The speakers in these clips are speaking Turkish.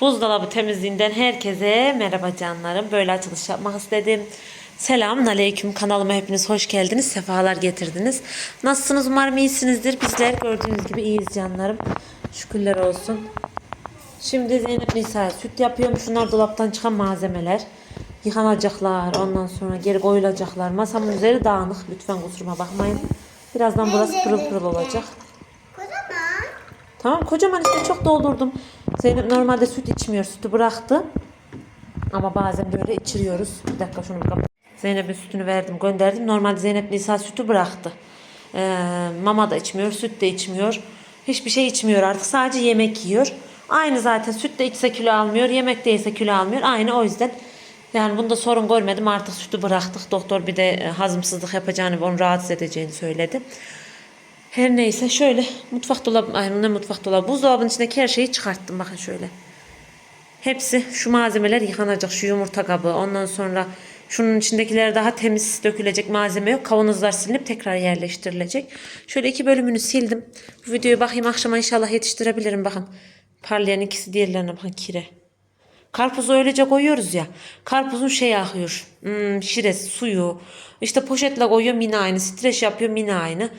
Buzdolabı temizliğinden herkese merhaba canlarım. Böyle açılış yapmak istedim. Selamun aleyküm kanalıma hepiniz hoş geldiniz. Sefalar getirdiniz. Nasılsınız? Umarım iyisinizdir. Bizler gördüğünüz gibi iyiyiz canlarım. Şükürler olsun. Şimdi Zeynep Nisa süt yapıyorum. Şunlar dolaptan çıkan malzemeler. Yıkanacaklar. Ondan sonra geri koyulacaklar. Masamın üzeri dağınık. Lütfen kusuruma bakmayın. Birazdan burası pırıl pırıl olacak. Tamam kocaman işte çok doldurdum. Zeynep normalde süt içmiyor. Sütü bıraktı. Ama bazen böyle içiriyoruz. Bir dakika şunu kapat. Zeynep'in sütünü verdim gönderdim. Normalde Zeynep Nisa sütü bıraktı. Ee, mama da içmiyor. Süt de içmiyor. Hiçbir şey içmiyor artık. Sadece yemek yiyor. Aynı zaten süt de içse kilo almıyor. Yemek de yese kilo almıyor. Aynı o yüzden. Yani bunda sorun görmedim. Artık sütü bıraktık. Doktor bir de e, hazımsızlık yapacağını onu rahatsız edeceğini söyledi. Her neyse şöyle mutfak dolabı, ay ne mutfak dolabı, buzdolabının içindeki her şeyi çıkarttım bakın şöyle. Hepsi şu malzemeler yıkanacak. Şu yumurta kabı. Ondan sonra şunun içindekiler daha temiz dökülecek malzeme yok. Kavanozlar silinip tekrar yerleştirilecek. Şöyle iki bölümünü sildim. Bu videoyu bakayım akşama inşallah yetiştirebilirim bakın. Parlayan ikisi diğerlerine bakın kire. Karpuzu öylece koyuyoruz ya. Karpuzun şey akıyor. Hmm, şiresi, suyu. İşte poşetle koyuyorum yine aynı. Streç yapıyorum yine aynı.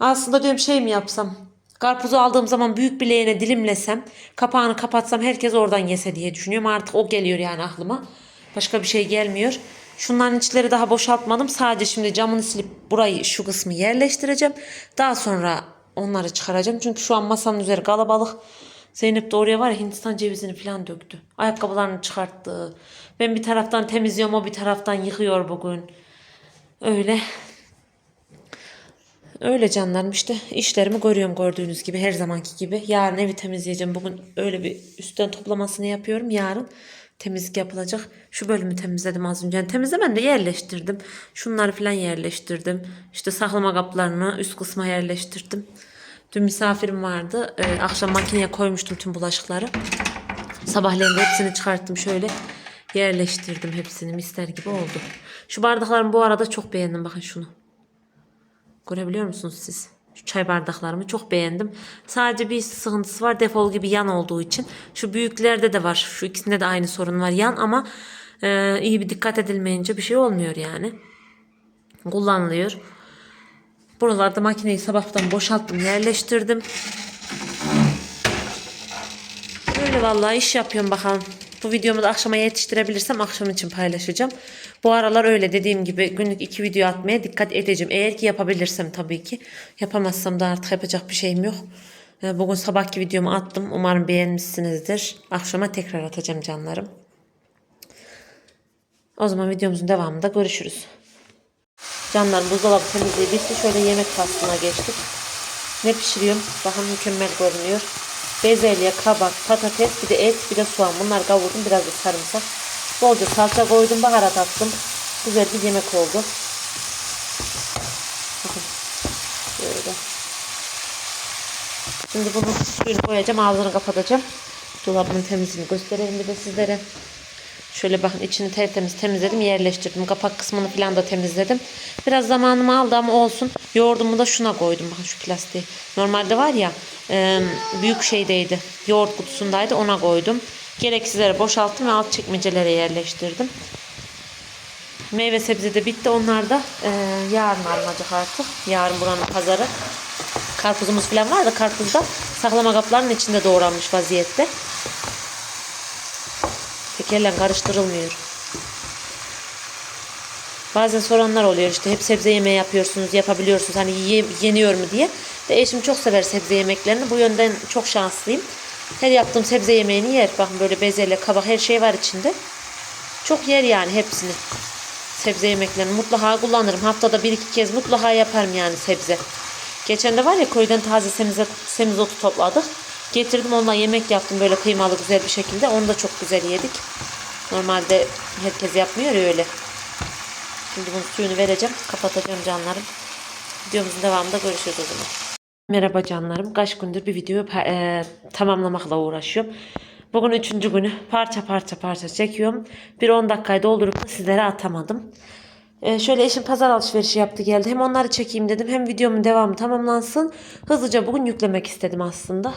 Aslında diyorum şey mi yapsam? Karpuzu aldığım zaman büyük bir leğene dilimlesem, kapağını kapatsam herkes oradan yese diye düşünüyorum. Artık o geliyor yani aklıma. Başka bir şey gelmiyor. Şunların içleri daha boşaltmadım. Sadece şimdi camını silip burayı şu kısmı yerleştireceğim. Daha sonra onları çıkaracağım. Çünkü şu an masanın üzeri kalabalık. Zeynep de oraya var ya Hindistan cevizini falan döktü. Ayakkabılarını çıkarttı. Ben bir taraftan temizliyorum o bir taraftan yıkıyor bugün. Öyle. Öyle canlarım işte işlerimi görüyorum gördüğünüz gibi her zamanki gibi. Yarın evi temizleyeceğim. Bugün öyle bir üstten toplamasını yapıyorum. Yarın temizlik yapılacak. Şu bölümü temizledim az önce. Yani temizlemem de yerleştirdim. Şunları falan yerleştirdim. İşte saklama kaplarını üst kısma yerleştirdim. Dün misafirim vardı. Ee, akşam makineye koymuştum tüm bulaşıkları. Sabahleyin de hepsini çıkarttım şöyle. Yerleştirdim hepsini mister gibi oldu. Şu bardaklarımı bu arada çok beğendim. Bakın şunu. Görebiliyor musunuz siz? Şu çay bardaklarımı çok beğendim. Sadece bir sıkıntısı var defol gibi yan olduğu için. Şu büyüklerde de var. Şu ikisinde de aynı sorun var yan ama e, iyi bir dikkat edilmeyince bir şey olmuyor yani. Kullanılıyor. Buralarda makineyi sabahtan boşalttım yerleştirdim. Öyle vallahi iş yapıyorum bakalım. Bu videomu da akşama yetiştirebilirsem akşam için paylaşacağım. Bu aralar öyle dediğim gibi günlük iki video atmaya dikkat edeceğim. Eğer ki yapabilirsem tabii ki. Yapamazsam da artık yapacak bir şeyim yok. Ee, Bugün sabahki videomu attım. Umarım beğenmişsinizdir. Akşama tekrar atacağım canlarım. O zaman videomuzun devamında görüşürüz. Canlarım buzdolabı temizliği bitti. Şöyle yemek faslına geçtik. Ne pişiriyorum? Bakın mükemmel görünüyor. Bezelye, kabak, patates, bir de et, bir de soğan. Bunlar kavurdum. Biraz da sarımsak. Bolca salça koydum. Baharat attım. Güzel bir yemek oldu. Böyle. Şimdi bunu suyunu koyacağım. Ağzını kapatacağım. Dolabımın temizliğini gösterelim bir de sizlere. Şöyle bakın içini tertemiz temizledim yerleştirdim. Kapak kısmını falan da temizledim. Biraz zamanımı aldı ama olsun. Yoğurdumu da şuna koydum. Bakın şu plastiği. Normalde var ya e, büyük şeydeydi. Yoğurt kutusundaydı ona koydum. Gereksizleri boşalttım ve alt çekmecelere yerleştirdim. Meyve sebze de bitti. Onlar da e, yarın alınacak artık. Yarın buranın pazarı. Karpuzumuz falan var da karpuzda saklama kaplarının içinde doğranmış vaziyette. Tekerle karıştırılmıyor. Bazen soranlar oluyor işte hep sebze yemeği yapıyorsunuz, yapabiliyorsunuz hani ye- yeniyor mu diye. De eşim çok sever sebze yemeklerini. Bu yönden çok şanslıyım. Her yaptığım sebze yemeğini yer. Bakın böyle bezelye, kabak her şey var içinde. Çok yer yani hepsini. Sebze yemeklerini mutlaka kullanırım. Haftada bir iki kez mutlaka yaparım yani sebze. Geçen de var ya köyden taze semizotu topladık. Getirdim onunla yemek yaptım böyle kıymalı güzel bir şekilde. Onu da çok güzel yedik. Normalde herkes yapmıyor ya öyle. Şimdi bunun suyunu vereceğim. Kapatacağım canlarım. Videomuzun devamında görüşürüz o zaman. Merhaba canlarım. Kaç gündür bir videoyu e, tamamlamakla uğraşıyorum. Bugün üçüncü günü parça parça parça çekiyorum. Bir 10 dakikayı doldurup sizlere atamadım. E, şöyle eşim pazar alışverişi yaptı geldi. Hem onları çekeyim dedim hem videomun devamı tamamlansın. Hızlıca bugün yüklemek istedim aslında.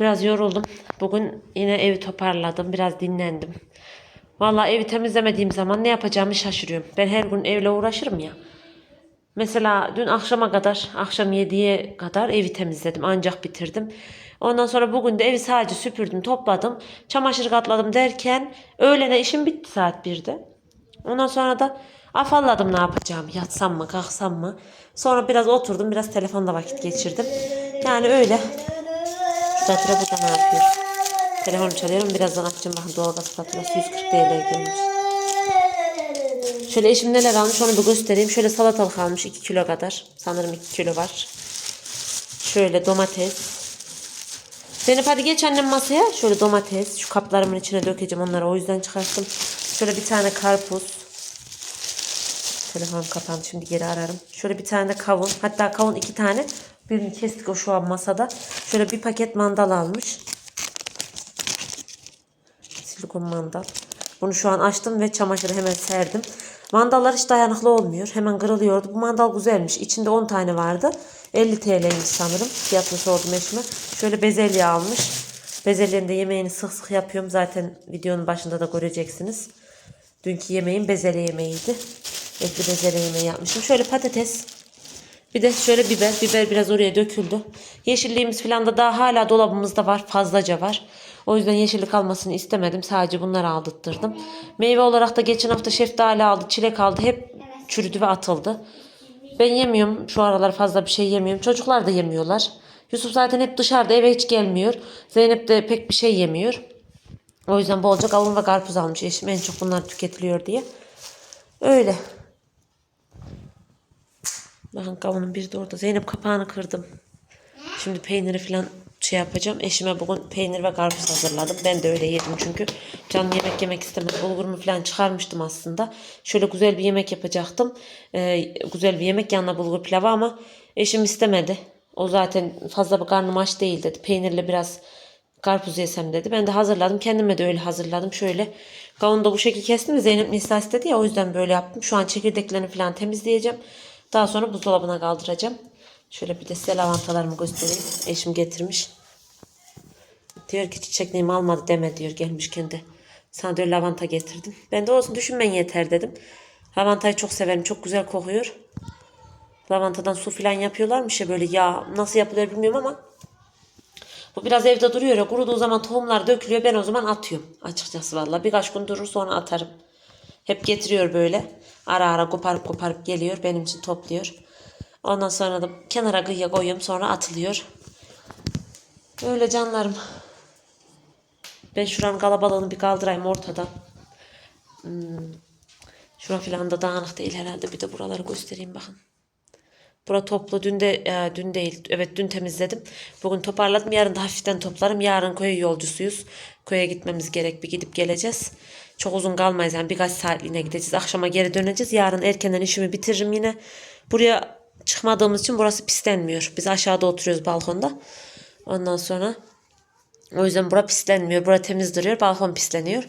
Biraz yoruldum. Bugün yine evi toparladım. Biraz dinlendim. Vallahi evi temizlemediğim zaman ne yapacağımı şaşırıyorum. Ben her gün evle uğraşırım ya. Mesela dün akşama kadar, akşam 7'ye kadar evi temizledim. Ancak bitirdim. Ondan sonra bugün de evi sadece süpürdüm, topladım. Çamaşır katladım derken öğlene işim bitti saat 1'de. Ondan sonra da afalladım ne yapacağım. Yatsam mı, kalksam mı? Sonra biraz oturdum, biraz telefonda vakit geçirdim. Yani öyle. Fatura burada ne yapıyor? Telefonu çalıyorum. Birazdan açacağım. Bakın doğalgaz faturası 140 TL gelmiş. Şöyle eşim neler almış onu bir göstereyim. Şöyle salatalık almış 2 kilo kadar. Sanırım 2 kilo var. Şöyle domates. Zeynep hadi geç annem masaya. Şöyle domates. Şu kaplarımın içine dökeceğim onları. O yüzden çıkarttım. Şöyle bir tane karpuz. Telefonum kapandı. Şimdi geri ararım. Şöyle bir tane de kavun. Hatta kavun iki tane. Birini kestik o şu an masada. Şöyle bir paket mandal almış. Silikon mandal. Bunu şu an açtım ve çamaşırı hemen serdim. Mandallar hiç dayanıklı olmuyor. Hemen kırılıyordu. Bu mandal güzelmiş. İçinde 10 tane vardı. 50 TL'ymiş sanırım. Fiyatını sordum eşime. Şöyle bezelye almış. Bezelyenin de yemeğini sık sık yapıyorum. Zaten videonun başında da göreceksiniz. Dünkü yemeğim bezelye yemeğiydi. Etli bezelye yemeği yapmışım. Şöyle patates. Bir de şöyle biber. Biber biraz oraya döküldü. Yeşilliğimiz falan da daha hala dolabımızda var. Fazlaca var. O yüzden yeşillik almasını istemedim. Sadece bunları aldırttırdım. Meyve olarak da geçen hafta şeftali aldı, çilek aldı. Hep çürüdü ve atıldı. Ben yemiyorum. Şu aralar fazla bir şey yemiyorum. Çocuklar da yemiyorlar. Yusuf zaten hep dışarıda eve hiç gelmiyor. Zeynep de pek bir şey yemiyor. O yüzden bolca kavun ve karpuz almış eşim. En çok bunlar tüketiliyor diye. Öyle. Bakın kavunun bir de orada. Zeynep kapağını kırdım. Şimdi peyniri falan şey yapacağım. Eşime bugün peynir ve karpuz hazırladım. Ben de öyle yedim çünkü canlı yemek yemek istemedim. Bulgurumu falan çıkarmıştım aslında. Şöyle güzel bir yemek yapacaktım. Ee, güzel bir yemek yanına bulgur pilavı ama eşim istemedi. O zaten fazla bir karnım aç değil dedi. Peynirle biraz karpuz yesem dedi. Ben de hazırladım. Kendime de öyle hazırladım. Şöyle kavunu da bu şekilde kestim. Zeynep Nisa istedi ya o yüzden böyle yaptım. Şu an çekirdeklerini falan temizleyeceğim. Daha sonra buzdolabına kaldıracağım. Şöyle bir de size lavantalarımı göstereyim. Eşim getirmiş. Diyor ki çiçekliğimi almadı deme diyor gelmişken de. Sana diyor lavanta getirdim. Ben de olsun düşünmen yeter dedim. Lavantayı çok severim. Çok güzel kokuyor. Lavantadan su falan yapıyorlarmış ya böyle yağ. Nasıl yapılıyor bilmiyorum ama. Bu biraz evde duruyor ya. Kuruduğu zaman tohumlar dökülüyor. Ben o zaman atıyorum. Açıkçası valla. Birkaç gün durur sonra atarım. Hep getiriyor böyle. Ara ara koparıp koparıp geliyor. Benim için topluyor. Ondan sonra da kenara kıyıya koyuyorum. Sonra atılıyor. Öyle canlarım. Ben şuranın kalabalığını bir kaldırayım ortadan. Hmm. Şura filan da dağınık değil herhalde. Bir de buraları göstereyim bakın. Bura toplu. Dün de e, dün değil. Evet dün temizledim. Bugün toparladım. Yarın da hafiften toplarım. Yarın köy yolcusuyuz. Köye gitmemiz gerek. Bir gidip geleceğiz. Çok uzun kalmayız. Yani birkaç saatliğine gideceğiz. Akşama geri döneceğiz. Yarın erkenden işimi bitiririm yine. Buraya çıkmadığımız için burası pislenmiyor. Biz aşağıda oturuyoruz balkonda. Ondan sonra o yüzden bura pislenmiyor. Bura temiz duruyor. Balkon pisleniyor.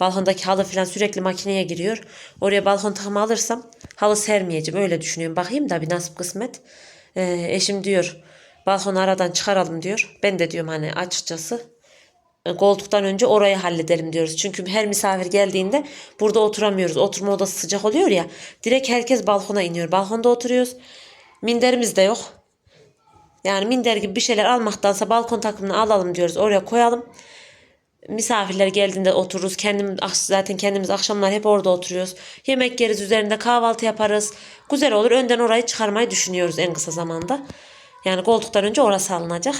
Balkondaki halı falan sürekli makineye giriyor. Oraya balkon takımı alırsam halı sermeyeceğim. Öyle düşünüyorum. Bakayım da bir nasip kısmet. Ee, eşim diyor balkonu aradan çıkaralım diyor. Ben de diyorum hani açıkçası e, koltuktan önce orayı halledelim diyoruz. Çünkü her misafir geldiğinde burada oturamıyoruz. Oturma odası sıcak oluyor ya. Direkt herkes balkona iniyor. Balkonda oturuyoruz. Minderimiz de yok. Yani minder gibi bir şeyler almaktansa balkon takımını alalım diyoruz. Oraya koyalım. Misafirler geldiğinde otururuz. Kendim ah, zaten kendimiz akşamlar hep orada oturuyoruz. Yemek yeriz üzerinde kahvaltı yaparız. Güzel olur. Önden orayı çıkarmayı düşünüyoruz en kısa zamanda. Yani koltuktan önce orası alınacak.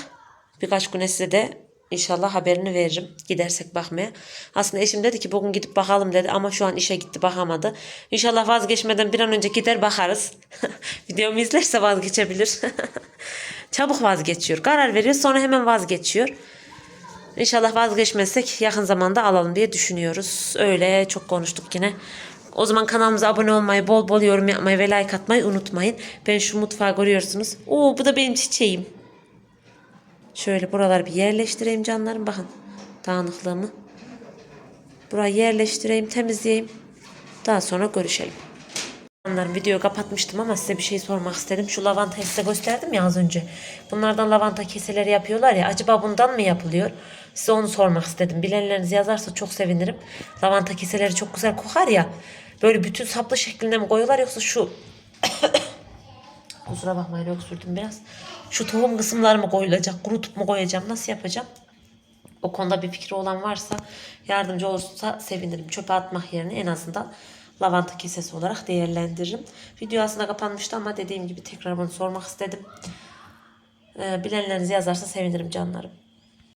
Birkaç güne size de inşallah haberini veririm. Gidersek bakmaya. Aslında eşim dedi ki bugün gidip bakalım dedi ama şu an işe gitti bakamadı. İnşallah vazgeçmeden bir an önce gider bakarız. Videomu izlerse vazgeçebilir. Çabuk vazgeçiyor. Karar veriyor sonra hemen vazgeçiyor. İnşallah vazgeçmezsek yakın zamanda alalım diye düşünüyoruz. Öyle çok konuştuk yine. O zaman kanalımıza abone olmayı, bol bol yorum yapmayı ve like atmayı unutmayın. Ben şu mutfağı görüyorsunuz. Oo bu da benim çiçeğim. Şöyle buraları bir yerleştireyim canlarım. Bakın dağınıklığımı. Burayı yerleştireyim, temizleyeyim. Daha sonra görüşelim. Canlarım videoyu kapatmıştım ama size bir şey sormak istedim. Şu lavantayı size gösterdim ya az önce. Bunlardan lavanta keseleri yapıyorlar ya. Acaba bundan mı yapılıyor? Size onu sormak istedim. Bilenleriniz yazarsa çok sevinirim. Lavanta keseleri çok güzel kokar ya. Böyle bütün saplı şeklinde mi koyuyorlar yoksa şu Kusura bakmayın öksürdüm biraz. Şu tohum kısımları mı koyulacak, kurutup mu koyacağım, nasıl yapacağım? O konuda bir fikri olan varsa yardımcı olursa sevinirim. Çöpe atmak yerine en azından lavanta kesesi olarak değerlendiririm. Video aslında kapanmıştı ama dediğim gibi tekrar bunu sormak istedim. Ee, bilenleriniz yazarsa sevinirim canlarım.